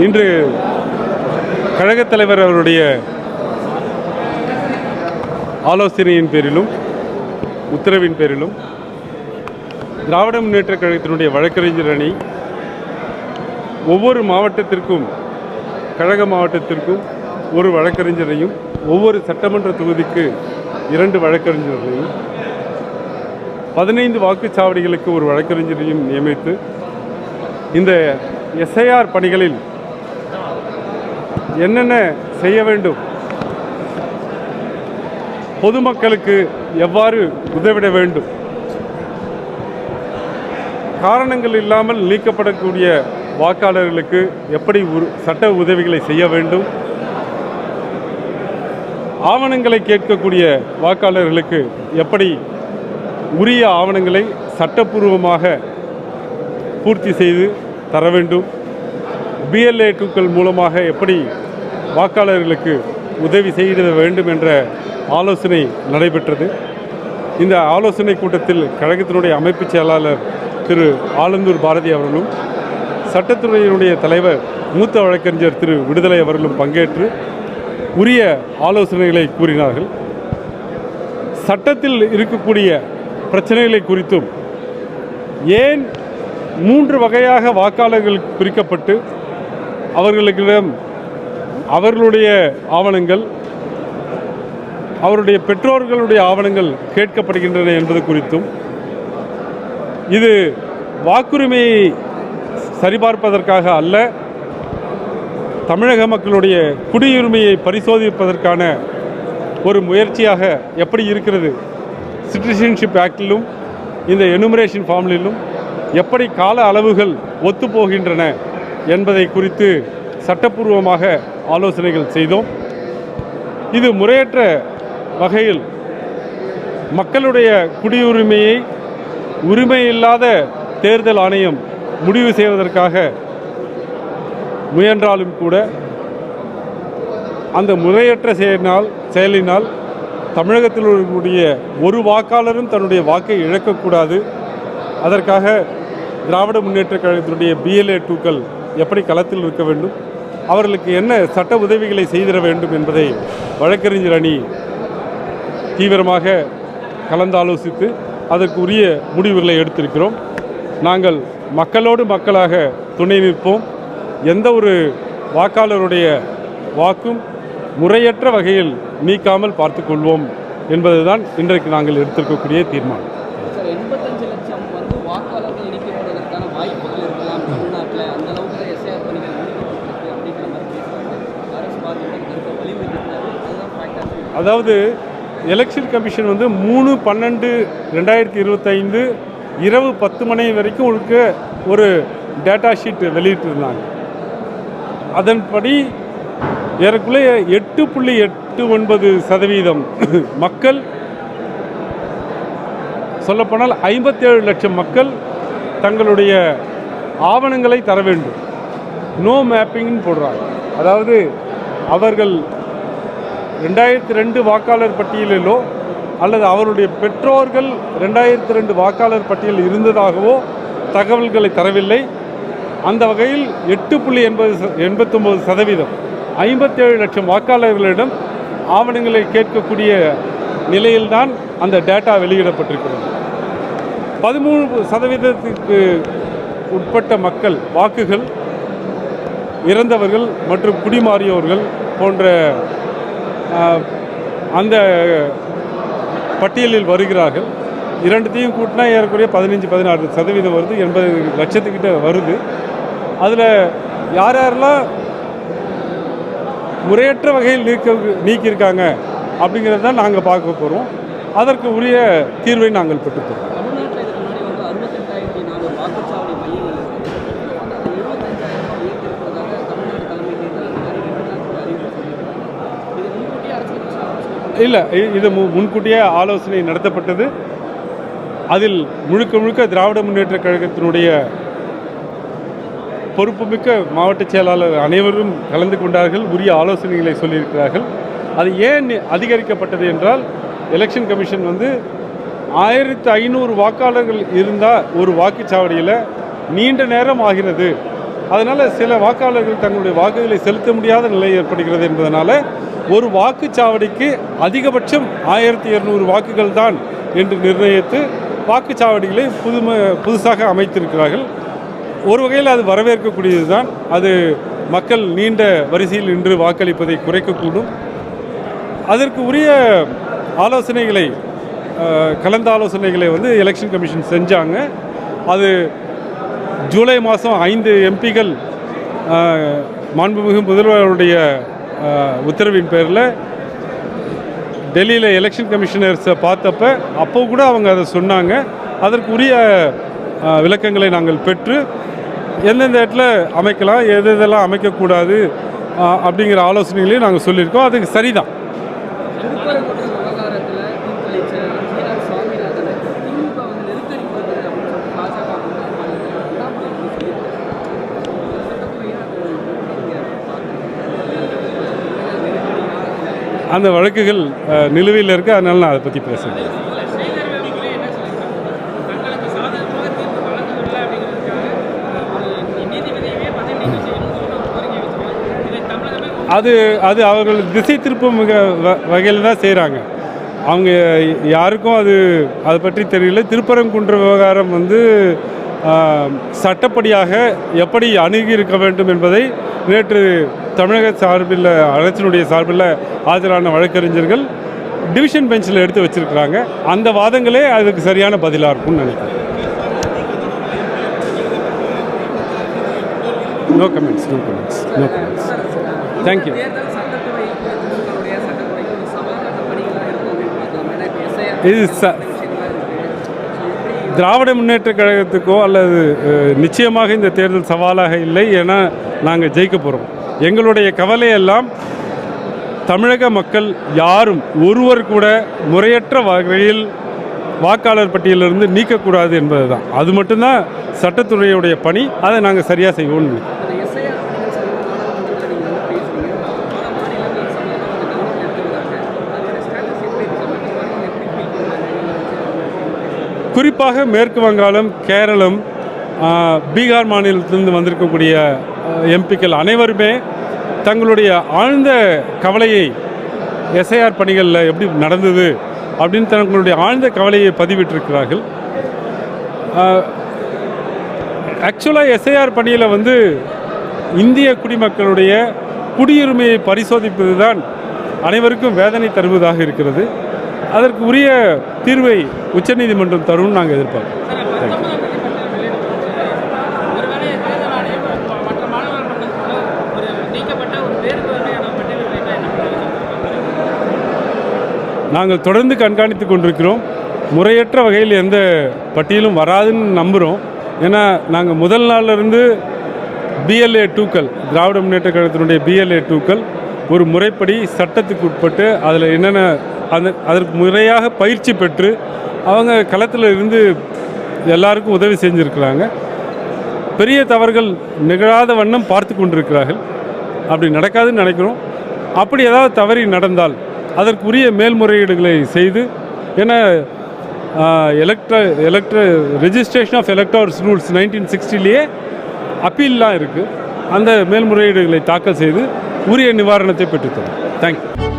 இன்று கழகத் தலைவர் அவருடைய ஆலோசனையின் பேரிலும் உத்தரவின் பேரிலும் திராவிட முன்னேற்ற கழகத்தினுடைய வழக்கறிஞர் அணி ஒவ்வொரு மாவட்டத்திற்கும் கழக மாவட்டத்திற்கும் ஒரு வழக்கறிஞரையும் ஒவ்வொரு சட்டமன்ற தொகுதிக்கு இரண்டு வழக்கறிஞர்களையும் பதினைந்து வாக்குச்சாவடிகளுக்கு ஒரு வழக்கறிஞரையும் நியமித்து இந்த எஸ்ஐஆர் பணிகளில் என்னென்ன செய்ய வேண்டும்? பொதுமக்களுக்கு எவ்வாறு உதவிட வேண்டும்? காரணங்கள் இல்லாமல் நீக்கப்படக்கூடிய வாக்காளர்களுக்கு எப்படி உரு- சட்ட உதவிகளை செய்ய வேண்டும்? ஆவணங்களை கேட்கக்கூடிய வாக்காளர்களுக்கு எப்படி உரிய ஆவணங்களை சட்டப்பூர்வமாக பூர்த்தி செய்து தர வேண்டும்? பிஎல்ஏ டூக்கள் மூலமாக எப்படி வாக்காளர்களுக்கு உதவி செய்திட வேண்டும் என்ற ஆலோசனை நடைபெற்றது. இந்த ஆலோசனை கூட்டத்தில் கழகத்தினுடைய அமைப்புச் செயலாளர் திரு ஆலந்தூர் பாரதி அவர்களும் சட்டத்துறையினுடைய தலைவர் மூத்த வழக்கறிஞர் திரு விடுதலை அவர்களும் பங்கேற்று உரிய ஆலோசனைகளை கூறினார்கள். சட்டத்தில் இருக்கக்கூடிய பிரச்சனைகளை குறித்தும் ஏன் மூன்று வகையாக வாக்காளர்கள் பிரிக்கப்பட்டு அவர்களுக்கிடம் அவர்களுடைய ஆவணங்கள் அவருடைய பெற்றோர்களுடைய ஆவணங்கள் கேட்கப்படுகின்றன என்பது குறித்தும் இது வாக்குரிமையை சரிபார்ப்பதற்காக அல்ல தமிழக மக்களுடைய குடியுரிமையை பரிசோதிப்பதற்கான ஒரு முயற்சியாக எப்படி இருக்கிறது சிட்டிசன்ஷிப் ஆக்டிலும் இந்த எனுமரேஷன் ஃபார்மிலும் எப்படி கால அளவுகள் ஒத்துப்போகின்றன என்பதை குறித்து சட்டப்பூர்வமாக ஆலோசனைகள் செய்தோம். இது முறையற்ற வகையில் மக்களுடைய குடியுரிமையை உரிமையில்லாத தேர்தல் ஆணையம் முடிவு செய்வதற்காக முயன்றாலும் கூட அந்த முறையற்ற செயலினால் செயலினால் தமிழகத்தில் இருக்கக்கூடிய ஒரு வாக்காளரும் தன்னுடைய வாக்கை இழக்கக்கூடாது. அதற்காக திராவிட முன்னேற்றக் கழகத்தினுடைய பிஎல்ஏ டூக்கள் எப்படி களத்தில் இருக்க வேண்டும்? அவர்களுக்கு என்ன சட்ட உதவிகளை செய்திட வேண்டும் என்பதை வழக்கறிஞர் அணி தீவிரமாக கலந்தாலோசித்து அதற்கு உரிய முடிவுகளை எடுத்திருக்கிறோம். நாங்கள் மக்களோடு மக்களாக துணை நிற்போம். எந்த ஒரு வாக்காளருடைய வாக்கும் முறையற்ற வகையில் நீக்காமல் பார்த்துக்கொள்வோம் என்பதுதான் இன்றைக்கு நாங்கள் எடுத்திருக்கக்கூடிய தீர்மானம். அதாவது எலெக்ஷன் கமிஷன் வந்து மூணு பன்னெண்டு ரெண்டாயிரத்தி இருபத்தைந்து இரவு பத்து மணி வரைக்கும் உங்களுக்கு ஒரு டேட்டா ஷீட் வெளியிட்டிருந்தாங்க. அதன்படி ஏறக்குறைய எட்டு புள்ளி எட்டு ஒன்பது சதவீதம் மக்கள் சொல்லப்போனால் ஐம்பத்தேழு லட்சம் மக்கள் தங்களுடைய ஆவணங்களை தர வேண்டும். நோ மேப்பிங்னு போடுறாங்க. அதாவது அவர்கள் ரெண்டாயிரத்தி ரெண்டு வாக்காளர் பட்டியலிலோ அல்லது அவருடைய பெற்றோர்கள் ரெண்டாயிரத்தி ரெண்டு வாக்காளர் பட்டியலில் இருந்ததாகவோ தகவல்களை தரவில்லை. அந்த வகையில் எட்டு புள்ளி எண்பது எண்பத்தொம்பது எண்பத்தொம்போது சதவீதம் ஐம்பத்தேழு லட்சம் வாக்காளர்களிடம் ஆவணங்களை கேட்கக்கூடிய நிலையில்தான் அந்த டேட்டா வெளியிடப்பட்டிருக்கிறது. பதிமூணு சதவீதத்துக்கு உட்பட்ட மக்கள் வாக்குகள் இறந்தவர்கள் மற்றும் குடிமாறியவர்கள் போன்ற அந்த பட்டியலில் வருகிறார்கள். இரண்டுத்தையும் கூட்டினா ஏறக்குறைய பதினஞ்சு பதினாறு சதவீதம் வருது எண்பது லட்சத்துக்கிட்ட வருது. அதில் யார் யாரெல்லாம் முறையற்ற வகையில் நீக்க நீக்கியிருக்காங்க அப்படிங்கிறது தான் நாங்கள் பார்க்க போகிறோம் அதற்கு உரிய தீர்வை நாங்கள் பெற்றுத்தரோம் இல்லை இது மு- முன்கூட்டியே ஆலோசனை நடத்தப்பட்டது. அதில் முழுக்க முழுக்க திராவிட முன்னேற்றக் கழகத்தினுடைய பொறுப்புமிக்க மாவட்ட செயலாளர் அனைவரும் கலந்து கொண்டார்கள் உரிய ஆலோசனைகளை சொல்லியிருக்கிறார்கள். அது ஏன் அதிகரிக்கப்பட்டது என்றால் எலெக்ஷன் கமிஷன் வந்து ஆயிரத்து ஐநூறு வாக்காளர்கள் இருந்தால் ஒரு வாக்குச்சாவடியில் நீண்ட நேரம் ஆகிறது. அதனால் சில வாக்காளர்கள் தங்களுடைய வாக்குகளை செலுத்த முடியாத நிலை ஏற்படுகிறது என்பதனால் ஒரு வாக்குச்சாவடிக்கு அதிகபட்சம் ஆயிரத்தி இருநூறு வாக்குகள் தான் என்று நிர்ணயித்து வாக்குச்சாவடிகளை புதும புதுசாக அமைத்திருக்கிறார்கள். ஒரு வகையில் அது வரவேற்கக்கூடியது தான். அது மக்கள் நீண்ட வரிசையில் நின்று வாக்களிப்பதை குறைக்கக்கூடும். அதற்கு உரிய ஆலோசனைகளை கலந்த ஆலோசனைகளை வந்து எலெக்ஷன் கமிஷன் செஞ்சாங்க. அது ஜூலை மாதம் ஐந்து எம்பிகள் மாண்புமிகு முதல்வருடைய உத்தரவின் பேரில் டெல்லியில் எலெக்ஷன் கமிஷனர்ஸை பார்த்தப்ப அப்போ கூட அவங்க அதை சொன்னாங்க. அதற்குரிய விளக்கங்களை நாங்கள் பெற்று எந்தெந்த இடத்துல அமைக்கலாம் எது எதெல்லாம் அமைக்கக்கூடாது அப்படிங்கிற ஆலோசனைகளையும் நாங்கள் சொல்லியிருக்கோம். அதுக்கு சரிதான். அந்த வழக்குகள் நிலுவையில் இருக்குது அதனால நான் அதை பற்றி பேசுகிறேன் அது அது அவர்கள் திசை திருப்பும் மிக வகையில் தான் செய்கிறாங்க அவங்க யாருக்கும் அது அதை பற்றி தெரியல. திருப்பரங்குன்ற விவகாரம் வந்து சட்டப்படியாக எப்படி அணுகி இருக்க வேண்டும் என்பதை நேற்று தமிழக சார்பில் அரசினுடைய சார்பில் ஆஜரான வழக்கறிஞர்கள் டிவிஷன் பெஞ்சில் எடுத்து வச்சிருக்கிறாங்க. அந்த வாதங்களே அதுக்கு சரியான பதிலாக இருக்கும்னு நினைக்கிறேன். No comments no comments no comments thank you இது ச திராவிட முன்னேற்ற கழகத்துக்கோ அல்லது நிச்சயமாக இந்த தேர்தல் சவாலாக இல்லை ஏன்னா நாங்கள் ஜெயிக்க போகிறோம் எங்களுடைய கவலையெல்லாம் தமிழக மக்கள் யாரும் ஒருவர் கூட முறையற்ற வகையில் வாக்காளர் பட்டியலிருந்து நீக்கக்கூடாது என்பது தான் அது மட்டும்தான் சட்டத்துறையுடைய பணி. அதை நாங்கள் சரியாக செய்வோம்னு குறிப்பாக மேற்கு வங்காளம் கேரளம் பீகார் மாநிலத்திலிருந்து வந்திருக்கக்கூடிய எம்பிக்கள் அனைவருமே தங்களுடைய ஆழ்ந்த கவலையை எஸ்ஐஆர் பணிகளில் எப்படி நடந்தது அப்படின்னு தங்களுடைய ஆழ்ந்த கவலையை பதிவிட்டிருக்கிறார்கள். ஆக்சுவலாக எஸ்ஐஆர் பணியில் வந்து இந்திய குடிமக்களுடைய குடியுரிமையை பரிசோதிப்பது தான் அனைவருக்கும் வேதனை தருவதாக இருக்கிறது. அதற்கு உரிய தீர்வை உச்சநீதிமன்றம் தரும்னு நாங்கள் எதிர்பார்க்கிறோம். தேங்க்யூ நாங்கள் தொடர்ந்து கண்காணித்து கொண்டிருக்கிறோம். முறையற்ற வகையில் எந்த பட்டியலும் வராதுன்னு நம்புகிறோம் ஏன்னா நாங்கள் முதல் நாளிலிருந்து பிஎல்ஏ டூக்கள் திராவிட முன்னேற்ற கழகத்தினுடைய பிஎல்ஏ டூக்கள் ஒரு முறைப்படி சட்டத்துக்கு உட்பட்டு அதில் என்னென்ன அந்த அதற்கு முறையாக பயிற்சி பெற்று அவங்க களத்தில் இருந்து எல்லாருக்கும் உதவி செஞ்சுருக்கிறாங்க. பெரிய தவறுகள் நிகழாத வண்ணம் பார்த்து கொண்டிருக்கிறார்கள். அப்படி நடக்காதுன்னு நினைக்கிறோம். அப்படி ஏதாவது தவறி நடந்தால் அதற்குரிய மேல்முறையீடுகளை செய்து ஏன்னா elector elector registration of electors rules nineteen சிக்ஸ்டிலேயே அப்பீல்லாம் இருக்குது அந்த மேல்முறையீடுகளை தாக்கல் செய்து உரிய நிவாரணத்தை பெற்றுத்தரும். தேங்க்யூ